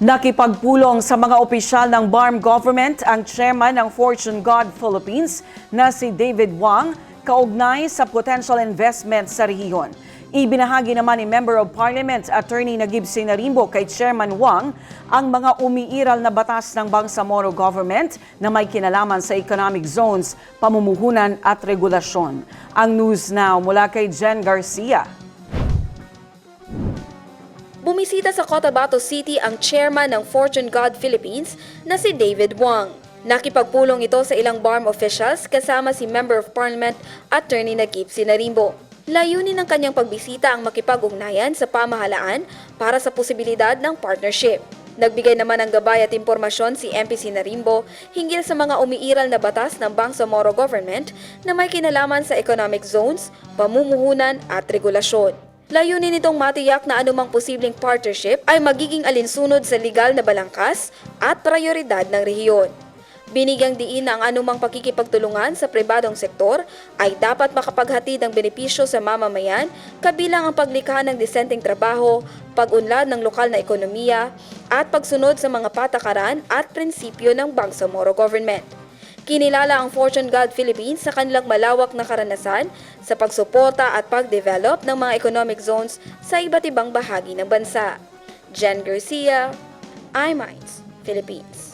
Nakipagpulong sa mga opisyal ng BARM government ang chairman ng Fortune God Philippines na si David Wang kaugnay sa potential investment sa rehiyon. Ibinahagi naman ni Member of Parliament Attorney Nagib Sinarimbo kay Chairman Wang ang mga umiiral na batas ng Bangsamoro government na may kinalaman sa economic zones, pamumuhunan at regulasyon. Ang news now mula kay Jen Garcia. Bumisita sa Cotabato City ang chairman ng Fortune God Philippines na si David Wang. Nakipagpulong ito sa ilang BARM officials kasama si Member of Parliament Attorney Nagip Sinarimbo. Layunin ng kanyang pagbisita ang makipag-ugnayan sa pamahalaan para sa posibilidad ng partnership. Nagbigay naman ng gabay at impormasyon si MP Sinarimbo hinggil sa mga umiiral na batas ng Bangsamoro government na may kinalaman sa economic zones, pamumuhunan at regulasyon. Layunin nitong matiyak na anumang posibleng partnership ay magiging alinsunod sa legal na balangkas at prioridad ng rehiyon. Binigyang diin na ang anumang pakikipagtulungan sa pribadong sektor ay dapat makapaghatid ng benepisyo sa mamamayan kabilang ang paglikha ng disenteng trabaho, pag-unlad ng lokal na ekonomiya, at pagsunod sa mga patakaran at prinsipyo ng Bangsamoro Government. Kinilala ang Fortune God Philippines sa kanilang malawak na karanasan sa pagsuporta at pag-develop ng mga economic zones sa iba't ibang bahagi ng bansa. Jen Garcia, iMinds, Philippines.